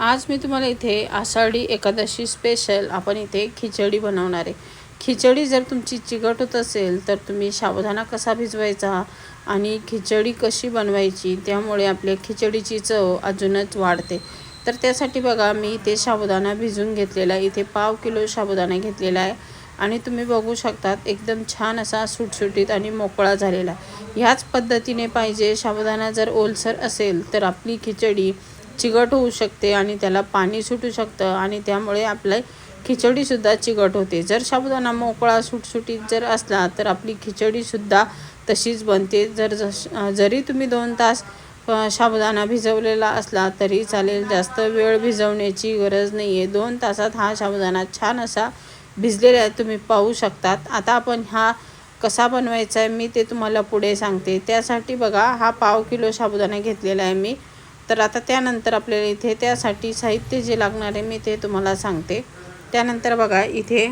आज मी तुम्हाला इथे आषाढी एकादशी स्पेशल आपण इथे खिचडी बनवणार आहे. खिचडी जर तुमची चिकट होत असेल तर तुम्ही साबुदाणा कसा भिजवायचा आणि खिचडी कशी बनवायची त्यामुळे आपल्या खिचडीची चव अजूनच वाढते. तर त्यासाठी बघा मी इथे साबुदाणा भिजून घेतलेला आहे. इथे पाव किलो साबुदाणा घेतलेला आहे. आणि तुम्ही बघू शकतात एकदम छान असा सुटसुटीत आणि मोकळा झालेला आहे. ह्याच पद्धतीने पाहिजे साबुदाणा जर ओलसर असेल तर आपली खिचडी चिकट होऊ शकते आणि त्याला पाणी सुटू शकतं आणि त्यामुळे आपलं खिचडीसुद्धा चिकट होते. जर साबुदाणा मोकळा सुटसुटीत जर असला तर आपली खिचडीसुद्धा तशीच बनते. जर जश जरी तुम्ही दोन तास साबुदाणा भिजवलेला असला तरी चालेल. जास्त वेळ भिजवण्याची गरज नाही आहे दोन तासात हा साबुदाणा छान असा भिजलेला आहे तुम्ही पाहू शकतात. आता आपण हा कसा बनवायचा आहे मी ते तुम्हाला पुढे सांगते. त्यासाठी बघा हा पाव किलो साबुदाणा घेतलेला आहे मी. तर आता त्यानंतर आपल्याला इथे त्यासाठी साहित्य जे लागणार आहे मी ते तुम्हाला सांगते. त्यानंतर बघा इथे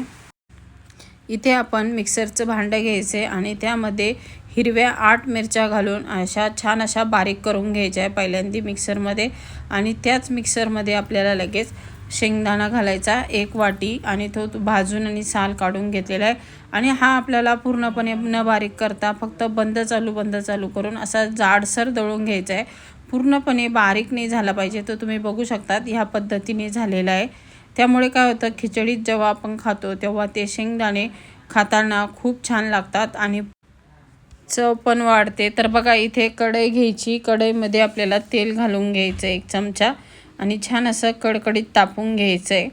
इथे आपण मिक्सरचं भांडं घ्यायचं आहे आणि त्यामध्ये हिरव्या आठ मिरच्या घालून अशा छान अशा बारीक करून घ्यायच्या आहे पहिल्यांदा मिक्सरमध्ये. आणि त्याच मिक्सरमध्ये आपल्याला लगेच शेंगदाणा घालायचा एक वाटी आणि तो भाजून आणि साल काढून घेतलेला आहे. आणि हा आपल्याला पूर्णपणे न बारीक करता फक्त बंद चालू बंद चालू करून असा जाडसर दळून घ्यायचा आहे. पूर्णपणे बारीक नाही झाला पाहिजे तो तुम्ही बघू शकतात ह्या पद्धतीने झालेला आहे. त्यामुळे काय होतं खिचडीत जेव्हा आपण खातो तेव्हा ते शेंगदाणे खाताना खूप छान लागतात आणि चव पण वाढते. तर बघा इथे कढई घ्यायची. कढईमध्ये आपल्याला तेल घालून घ्यायचं एक चमचा आणि छान असं कडकडीत तापून घ्यायचं आहे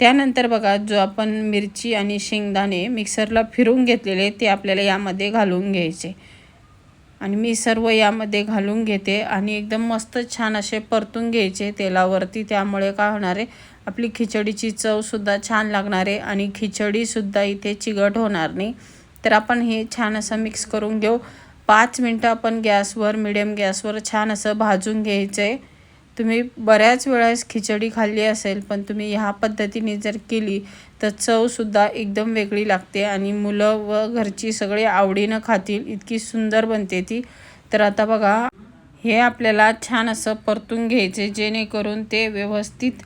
त्यानंतर बघा जो आपण मिरची आणि शेंगदाणे मिक्सरला फिरून घेतलेले ते आपल्याला यामध्ये घालून घ्यायचे. आणि मी सर्व यामध्ये घालून घेते आणि एकदम मस्त छान असे परतून घ्यायचे तेलावरती. त्यामुळे काय होणार आहे आपली खिचडीची चवसुद्धा छान लागणार आहे आणि खिचडीसुद्धा इथे चिकट होणार नाही. तर आपण हे छान असं मिक्स करून घेऊ. पाच मिनटं आपण गॅसवर मिडियम गॅसवर छान असं भाजून घ्यायचं आहे तुम्ही बऱ्याच वेळेस खिचडी खाल्ली असेल पण तुम्ही ह्या पद्धतीने जर केली तर चवसुद्धा एकदम वेगळी लागते आणि मुलं व घरची सगळी आवडीनं खातील इतकी सुंदर बनते ती. तर आता बघा हे आपल्याला छान असं परतून घ्यायचे जेणेकरून ते व्यवस्थित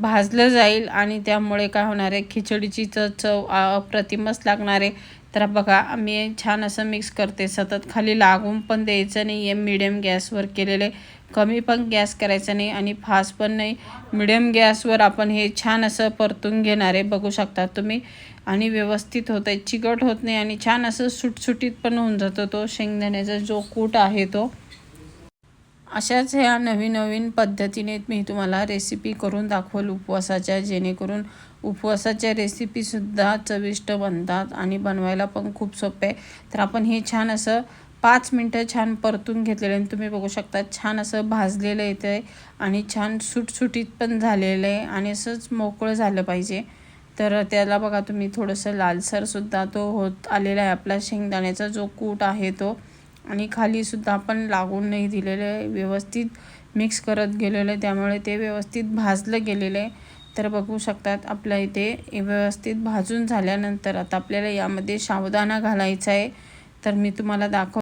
भाजलं जाईल आणि त्यामुळे काय होणार आहे खिचडीची च चव अप्रतिमच लागणार आहे. तर बघा मी छान असं मिक्स करते. सतत खाली लागून पण द्यायचं नाही. आहे मिडियम गॅसवर केलेले. कमी पण गॅस करायचा नाही आणि फास्ट पण नाही. मिडियम गॅसवर आपण हे छान असं परतून घेणार आहे. बघू शकता तुम्ही. आणि व्यवस्थित होत आहे. चिकट होत नाही आणि छान असं सुटसुटीत पण होऊन जातो तो शेंगदाण्याचा जो कूट आहे तो. अशाच ह्या नवीन नवीन पद्धतीने मी तुम्हाला रेसिपी करून दाखवल उपवासाच्या जेणेकरून उपवासाच्या रेसिपीसुद्धा चविष्ट बनतात आणि बनवायला पण खूप सोपे आहे. तर आपण हे छान असं पाच मिनटं छान परतून घेतलेलं आहे. आणि तुम्ही बघू शकता छान असं भाजलेलं येतं आहे आणि छान सुटसुटीत पण झालेलं आहे आणि असंच मोकळं झालं पाहिजे. तर त्याला बघा तुम्ही थोडंसं लालसरसुद्धा तो होत आलेला आहे. आपला शेंगदाण्याचा जो कूट आहे तो आणि खालीसुद्धा आपण लागून नाही दिलेलं आहे. व्यवस्थित मिक्स करत गेलेलं आहे. त्यामुळे ते व्यवस्थित भाजलं गेलेलं आहे. तर बघू शकतात आपल्या इथे व्यवस्थित भाजून झाल्यानंतर आता आपल्याला यामध्ये सावदाणा घालायचा आहे. तर मी तुम्हाला दाखव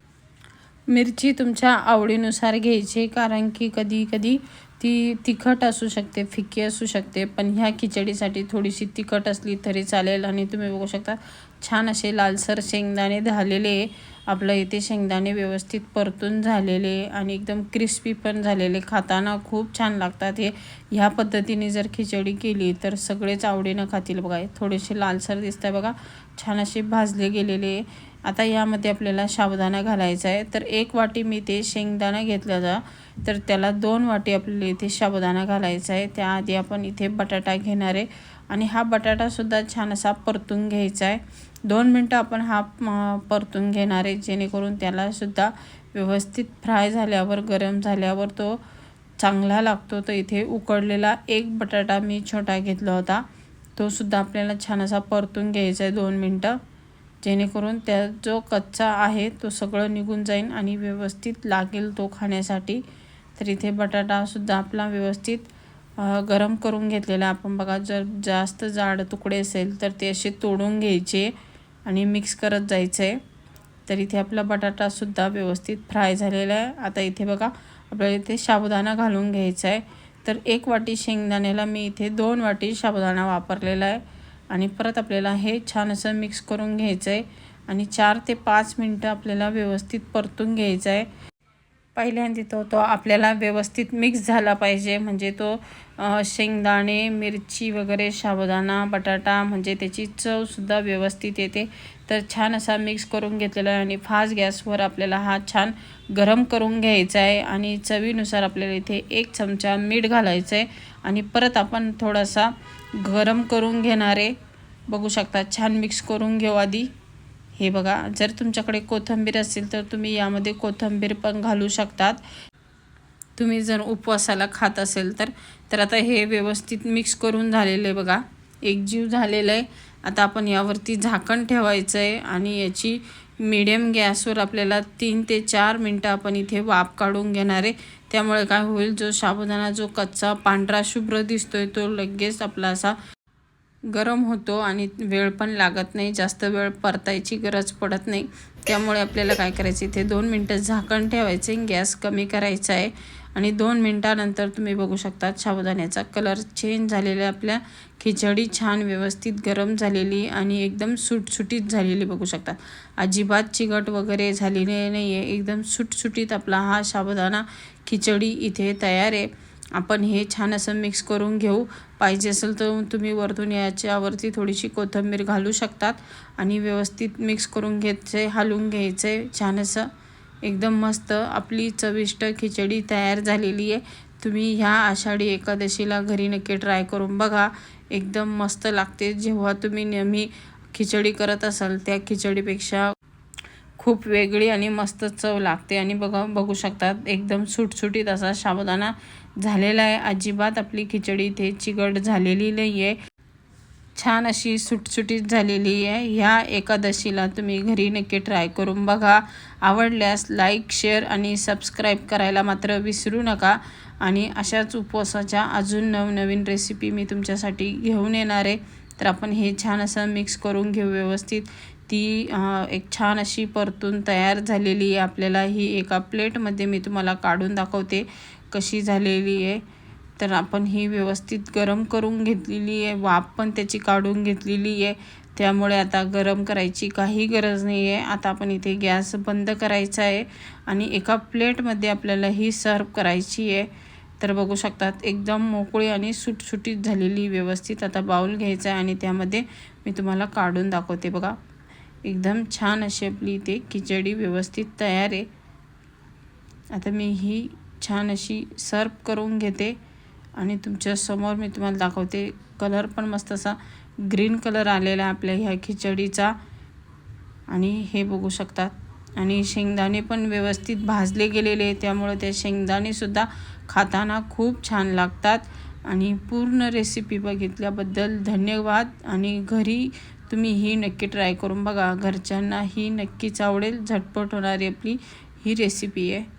मिरची तुमच्या आवडीनुसार घ्यायची कारण की कधी कधी ती तिखट असू शकते फिक्की असू शकते पण ह्या खिचडीसाठी थोडीशी तिखट असली तरी चालेल. आणि तुम्ही बघू शकता छान असे लालसर शेंगदाणे झालेले आपलं इथे शेंगदाणे व्यवस्थित परतून झालेले आणि एकदम क्रिस्पी पण झालेले खाताना खूप छान लागतात हे. ह्या पद्धतीने जर खिचडी केली तर सगळेच आवडीनं खातील बघा. थोडेसे लालसर दिसत आहे बघा. छान असे भाजले गेलेले आता यामध्ये आपल्याला साबुदाणा घालायचा आहे. तर एक वाटी मी ते शेंगदाणा घेतला जा तर त्याला दोन वाटी आपल्याला इथे साबुदाणा घालायचा आहे. त्याआधी आपण इथे बटाटा घेणार आहे. आणि हा बटाटासुद्धा छान असा परतून घ्यायचा आहे. दोन मिनटं आपण हा परतून घेणार आहे. जेणेकरून त्यालासुद्धा व्यवस्थित फ्राय झाल्यावर गरम झाल्यावर तो चांगला लागतो. तर इथे उकडलेला एक बटाटा मी छोटा घेतला होता. तो सुद्धा आपल्याला छान असा परतून घ्यायचा आहे दोन मिनटं. जेणेकरून त्या जो कच्चा आहे तो सगळं निघून जाईल आणि व्यवस्थित लागेल तो खाण्यासाठी. तर इथे बटाटासुद्धा आपला व्यवस्थित गरम करून घेतलेला आपण बघा जर जास्त जाड तुकडे असेल तर ते असे तोडून घ्यायचे आणि मिक्स करत जायचं आहे तर इथे आपला बटाटासुद्धा व्यवस्थित फ्राय झालेला आहे. आता इथे बघा आपल्याला इथे साबुदाणा घालून घ्यायचा आहे. तर एक वाटी शेंगदाण्याला मी इथे दोन वाटी साबुदाणा वापरलेला आहे. आणि परत आपल्याला हे छान असं मिक्स करून घ्यायचं आहे आणि चार ते पाच मिनटं आपल्याला व्यवस्थित परतून घ्यायचं आहे पहिल्यांदा तो तो आपल्याला व्यवस्थित मिक्स झाला पाहिजे. म्हणजे तो शेंगदाणे मिरची वगैरे साबुदाणा बटाटा म्हणजे त्याची चवसुद्धा व्यवस्थित येते. तर छान असा मिक्स करून घेतलेला आहे. आणि फास्ट गॅसवर आपल्याला हा छान गरम करून घ्यायचा आहे आणि चवीनुसार आपल्याला इथे एक चमचा मीठ घालायचं आहे आणि परत आपण थोडासा गरम करून घेणारे बघू शकता छान मिक्स करून घेऊ आधी. हे बघा जर तुमच्याकडे कोथिंबीर असेल तर तुम्ही यामध्ये कोथिंबीर पण घालू शकतात. तुम्ही जर उपवासाला खात असेल तर तर आता हे व्यवस्थित मिक्स करून झालेलं आहे बघा. एकजीव झालेलं आहे आता आपण यावरती झाकण ठेवायचं आहे आणि याची मिडियम गॅसवर आपल्याला तीन ते चार मिनटं आपण इथे वाफ काढून घेणार आहे. त्यामुळे काय होईल जो साबुदाणा जो कच्चा पांढरा शुभ्र दिसतोय तो लगेच आपला असा गरम होतो आणि वेळ पण लागत नाही. जास्त वेळ परतायची गरज पडत नाही. त्यामुळे आपल्याला काय करायचं इथे दोन मिनटं झाकण ठेवायचे गॅस कमी करायचा आहे. आणि दोन मिनटानंतर तुम्ही बघू शकता साबुदाण्याचा कलर चेंज झालेला आपल्या. खिचडी छान व्यवस्थित गरम झालेली आणि एकदम सुटसुटीत झालेली बघू शकता. अजिबात चिकट वगैरे झालेली नाही आहे एकदम सुटसुटीत आपला हा साबुदाणा खिचडी इथे तयार आहे. आपण हे छान असं मिक्स करून घेऊ. पाहिजे असेल तर तुम्ही वरतून याच्यावरती थोडीशी कोथिंबीर घालू शकतात. आणि व्यवस्थित मिक्स करून घ्यायचे हलवून घ्यायचे छान असं. एकदम मस्त आपली चविष्ट खिचडी तयार झालेली आहे. तुम्ही ह्या आषाढी एकादशीला घरी नक्की ट्राय करून बघा. एकदम मस्त लागते. जेव्हा तुम्ही नेहमी खिचडी करत असाल त्या खिचडीपेक्षा खूप वेगळी आणि मस्त चव लागते. आणि बघा बघू शकतात एकदम सुटसुटीत असा साबुदाणा झालेला आहे. अजिबात आपली खिचडी इथे चिकट झालेली नाही आहे छान अशी सुटसुटीत झालेली आहे. ह्या एकादशीला तुम्ही घरी नक्की ट्राय करून बघा. आवडल्यास लाईक शेअर आणि सबस्क्राईब करायला मात्र विसरू नका. आणि अशाच उपवासाच्या अजून नवनवीन रेसिपी मी तुमच्यासाठी घेऊन येणार आहे. तर आपण हे छान असं मिक्स करून घेऊ व्यवस्थित. ती एक छान अशी परतून तयार झालेली आहे. आपल्याला ही एका प्लेटमध्ये मी तुम्हाला काढून दाखवते कशी झालेली आहे. तर आपण ही व्यवस्थित गरम करून घेतलेली आहे. वाफ पण त्याची काढून घेतलेली आहे. त्यामुळे आता गरम करायची काही गरज नाही आहे आता आपण इथे गॅस बंद करायचा आहे आणि एका प्लेटमध्ये आपल्याला ही सर्व करायची आहे. तर बघू शकतात एकदम मोकळी आणि सुटसुटीत झालेली व्यवस्थित आता बाऊल घ्यायचा आहे आणि त्यामध्ये मी तुम्हाला काढून दाखवते बघा. एकदम छान अशी आपली इथे खिचडी व्यवस्थित तयार आहे. आता मी ही छान अशी सर्व करून घेते आणि तुमच्यासमोर मी तुम्हाला दाखवते. कलर पण मस्त असा ग्रीन कलर आलेला आहे आपल्या ह्या खिचडीचा. आणि हे बघू शकतात. आणि शेंगदाणे पण व्यवस्थित भाजले गेलेले आहे त्यामुळे ते शेंगदाणेसुद्धा खाताना खूप छान लागतात. आणि पूर्ण रेसिपी बघितल्याबद्दल धन्यवाद. आणि घरी तुम्ही ही नक्की ट्राय करून बघा. घरच्यांना ही नक्कीच आवडेल. झटपट होणारी आपली ही रेसिपी आहे.